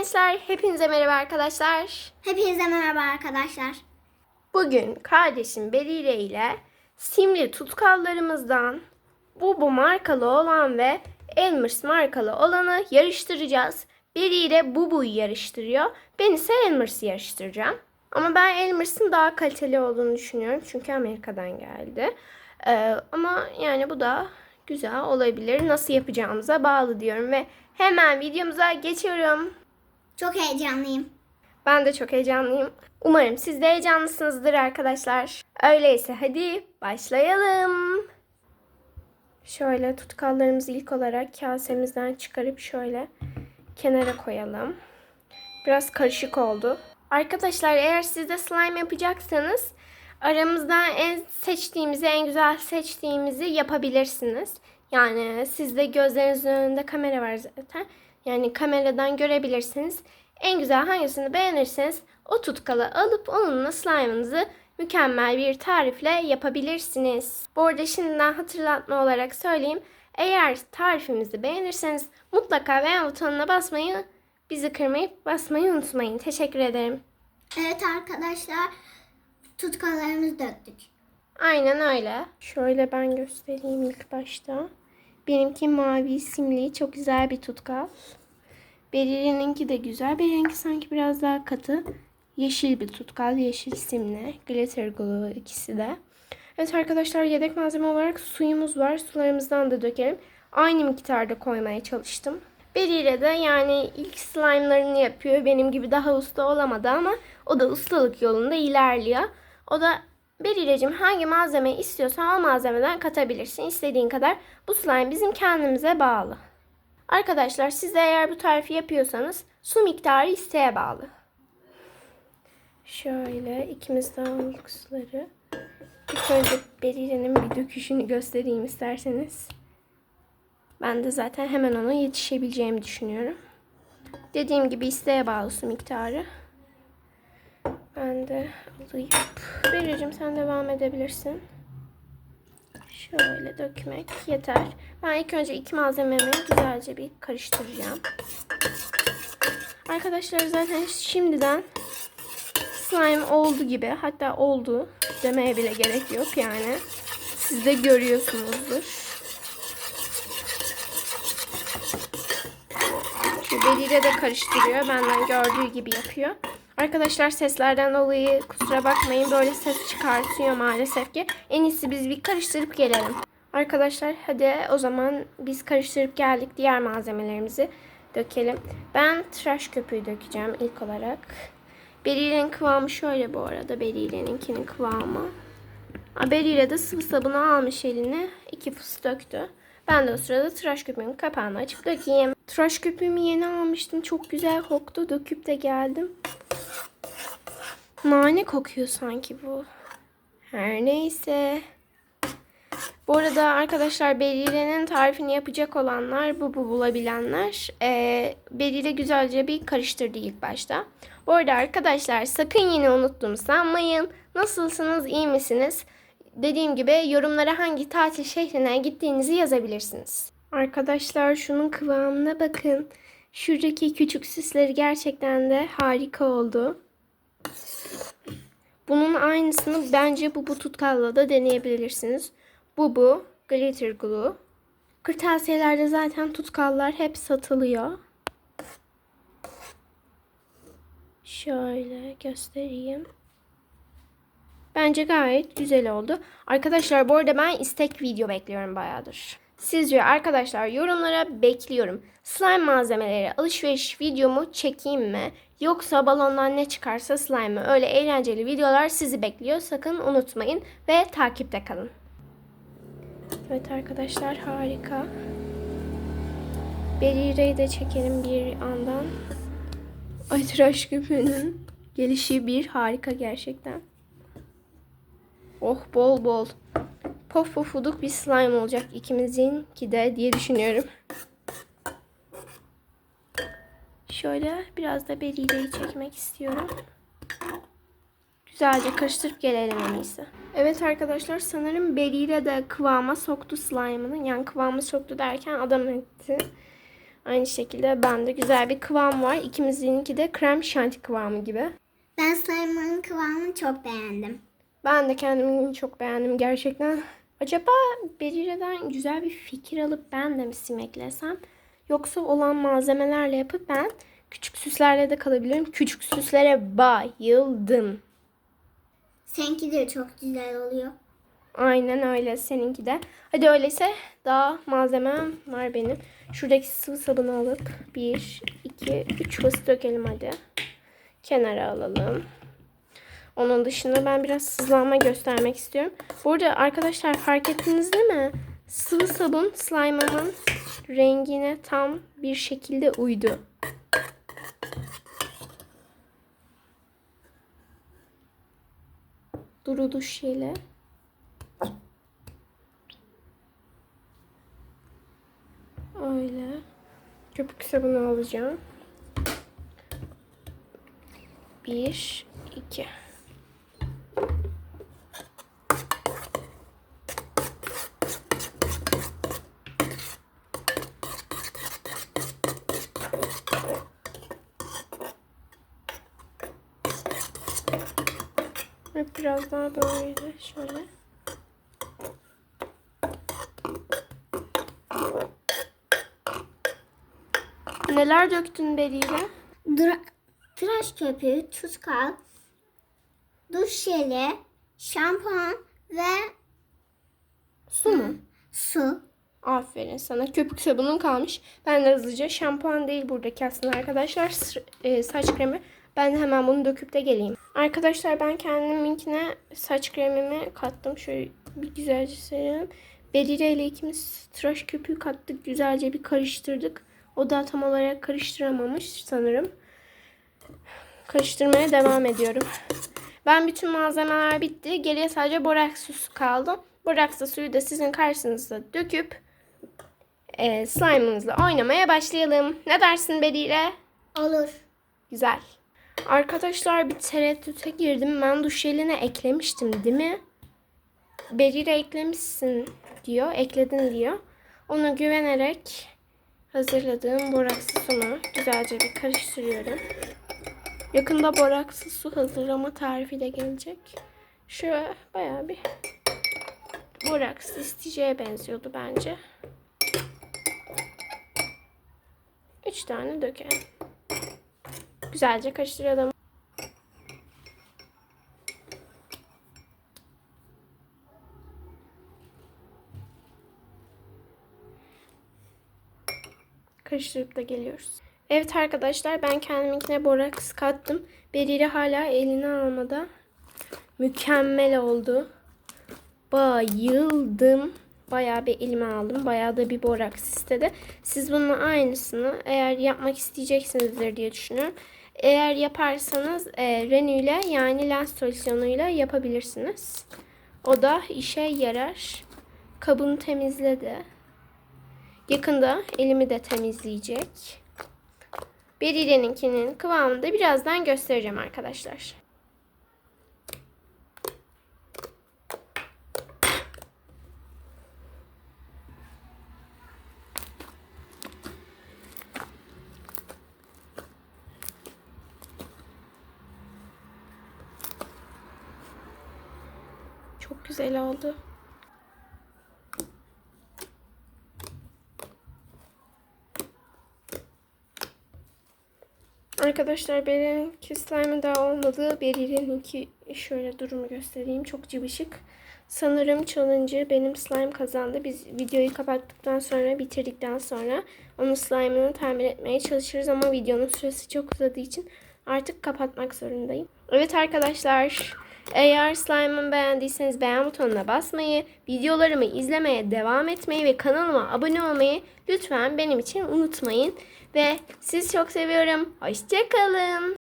Gençler hepinize merhaba arkadaşlar. Hepinize merhaba arkadaşlar. Bugün kardeşim Berire ile simli tutkallarımızdan Bubu markalı olan ve Elmers markalı olanı yarıştıracağız. Berire Bubu'yu yarıştırıyor. Ben ise Elmers'ı yarıştıracağım. Ama ben Elmers'ın daha kaliteli olduğunu düşünüyorum. Çünkü Amerika'dan geldi. Ee, ama yani bu da güzel olabilir. Nasıl yapacağımıza bağlı diyorum ve hemen videomuza geçiyorum. Çok heyecanlıyım. Ben de çok heyecanlıyım. Umarım siz de heyecanlısınızdır arkadaşlar. Öyleyse hadi başlayalım. Şöyle tutkallarımızı ilk olarak kasemizden çıkarıp şöyle kenara koyalım. Biraz karışık oldu. Arkadaşlar eğer siz de slime yapacaksanız aramızdan en seçtiğimizi, en güzel seçtiğimizi yapabilirsiniz. Yani sizde gözlerinizin önünde kamera var zaten. Yani kameradan görebilirsiniz. En güzel hangisini beğenirseniz o tutkalı alıp onunla slime'ınızı mükemmel bir tarifle yapabilirsiniz. Bu arada şimdiden hatırlatma olarak söyleyeyim. Eğer tarifimizi beğenirseniz mutlaka beğen butonuna basmayı, bizi kırmayıp basmayı unutmayın. Teşekkür ederim. Evet arkadaşlar tutkalarımızı döktük. Aynen öyle. Şöyle ben göstereyim ilk başta. Benimki mavi simli çok güzel bir tutkal. Beriri'ninki de güzel. Beriri'ninki sanki biraz daha katı. Yeşil bir tutkal. Yeşil simli. Glitter glue ikisi de. Evet arkadaşlar yedek malzeme olarak suyumuz var. Sularımızdan da dökelim. Aynı miktarda koymaya çalıştım. Berire de yani ilk slime'larını yapıyor. Benim gibi daha usta olamadı ama o da ustalık yolunda ilerliyor. O da Berire'cim hangi malzemeyi istiyorsan o malzemeden katabilirsin. istediğin kadar. Bu slime bizim kendimize bağlı. Arkadaşlar siz de eğer bu tarifi yapıyorsanız su miktarı isteğe bağlı. Şöyle ikimiz de aldık suları. İlk önce Berire'nin bir döküşünü göstereyim isterseniz. Ben de zaten hemen ona yetişebileceğimi düşünüyorum. Dediğim gibi isteğe bağlı su miktarı. Ben de alayım. Berir'cim sen devam edebilirsin. Şöyle dökmek yeter. Ben ilk önce iki malzememi güzelce bir karıştıracağım. Arkadaşlar zaten şimdiden slime oldu gibi hatta oldu demeye bile gerek yok yani. Siz de görüyorsunuzdur. Şu de karıştırıyor. Benden gördüğü gibi yapıyor. Arkadaşlar seslerden dolayı kusura bakmayın. Böyle ses çıkartıyor maalesef ki. En iyisi biz bir karıştırıp gelelim. Arkadaşlar hadi o zaman biz karıştırıp geldik. Diğer malzemelerimizi dökelim. Ben tıraş köpüğü dökeceğim ilk olarak. Berire'nin kıvamı şöyle bu arada. Berire'ninkinin kıvamı. Berire de sıvı sabunu almış eline. iki fıs döktü. Ben de o sırada tıraş köpüğümün kapağını açıp dökeyim. Tıraş köpüğümü yeni almıştım. Çok güzel koktu. Döküp de geldim. Nane kokuyor sanki bu. Her neyse. Bu arada arkadaşlar Berire'nin tarifini yapacak olanlar, bu bu bulabilenler e, Berire güzelce bir karıştırdı ilk başta. Bu arada arkadaşlar sakın yine unuttum sanmayın. Nasılsınız, iyi misiniz? Dediğim gibi yorumlara hangi tatil şehrine gittiğinizi yazabilirsiniz. Arkadaşlar şunun kıvamına bakın. Şuradaki küçük süsleri gerçekten de harika oldu. Bunun aynısını bence bu bu tutkalla da deneyebilirsiniz. Bu bu glitter glue. Kırtasiyelerde zaten tutkallar hep satılıyor. Şöyle göstereyim. Bence gayet güzel oldu. Arkadaşlar bu arada ben istek video bekliyorum bayağıdır. Sizce arkadaşlar yorumlara bekliyorum. Slime malzemeleri alışveriş videomu çekeyim mi? Yoksa balondan ne çıkarsa slime mi? Öyle eğlenceli videolar sizi bekliyor. Sakın unutmayın ve takipte kalın. Evet arkadaşlar harika. Berire'yi de çekelim bir andan. Ay tıraş köpüğünün gelişi bir harika gerçekten. Oh bol bol. Pof pofuduk bir slime olacak ikimizinki de diye düşünüyorum. Şöyle biraz da berireyi çekmek istiyorum. Güzelce karıştırıp gelelim en iyisi. Evet arkadaşlar sanırım berire de kıvama soktu slime'ını. Yani kıvamı soktu derken adam etti. Aynı şekilde bende güzel bir kıvam var. İkimizinki de krem şanti kıvamı gibi. Ben slime'ın kıvamını çok beğendim. Ben de kendimi çok beğendim gerçekten. Acaba Berire'den güzel bir fikir alıp ben de mi sim eklesem? Yoksa olan malzemelerle yapıp ben küçük süslerle de kalabilirim. Küçük süslere bayıldım. Seninki de çok güzel oluyor. Aynen öyle seninki de. Hadi öyleyse daha malzemem var benim. Şuradaki sıvı sabunu alıp 1, 2, 3 basit dökelim hadi. Kenara alalım. Onun dışında ben biraz sızlanma göstermek istiyorum. Burada arkadaşlar fark ettiniz değil mi? Sıvı sabun slime'ımın rengine tam bir şekilde uydu. Duru duş şeyle. Öyle. Köpük sabunu alacağım. Bir, iki. Ve biraz daha böyle şöyle. Neler döktün Beriyle? Tıraş köpüğü, tutkal, duş jeli, şampuan ve Su mu? su. Aferin sana. Köpük sabunun kalmış. Ben de hızlıca şampuan değil buradaki aslında arkadaşlar. e, saç kremi. Ben de hemen bunu döküp de geleyim. Arkadaşlar ben kendiminkine saç kremimi kattım. Şöyle bir güzelce serelim. Berire ile ikimiz tıraş köpüğü kattık. Güzelce bir karıştırdık. O da tam olarak karıştıramamış sanırım. Karıştırmaya devam ediyorum. Ben bütün malzemeler bitti. Geriye sadece boraks suyu kaldı. Boraks suyu da sizin karşınızda döküp e, slime'ınızla oynamaya başlayalım. Ne dersin Berire? Olur. Güzel. Arkadaşlar bir tereddüte girdim. Ben duş jeline eklemiştim değil mi? Berire eklemişsin diyor. Ekledin diyor. Ona güvenerek hazırladığım borakslı sumu güzelce bir karıştırıyorum. Yakında borakslı su hazırlama tarifi de gelecek. Şu bayağı bir boraks isteyeceğe benziyordu bence. Üç tane dökelim. Güzelce karıştıralım. Karıştırıp da geliyoruz. Evet arkadaşlar ben kendiminkine boraks kattım. Beriri hala eline almadı. Mükemmel oldu. Bayıldım. Bayağı bir elime aldım. Bayağı da bir boraks istedi. Siz bunun aynısını eğer yapmak isteyeceksinizdir diye düşünüyorum. Eğer yaparsanız e, Renew ile yani lens solüsyonuyla yapabilirsiniz. O da işe yarar. Kabını temizledi. Yakında elimi de temizleyecek. Berire'ninkinin kıvamını da birazdan göstereceğim arkadaşlar. Çok güzel oldu. Arkadaşlar Beril'inki slime daha olmadı. Beril'inki şöyle durumu göstereyim. Çok cıvışık. Sanırım challenge'ı benim slime kazandı. Biz videoyu kapattıktan sonra, bitirdikten sonra onun slime'ını tamir etmeye çalışırız ama videonun süresi çok uzadığı için artık kapatmak zorundayım. Evet arkadaşlar, eğer slime'ımı beğendiyseniz beğen butonuna basmayı, videolarımı izlemeye devam etmeyi ve kanalıma abone olmayı lütfen benim için unutmayın. Ve sizi çok seviyorum. Hoşçakalın.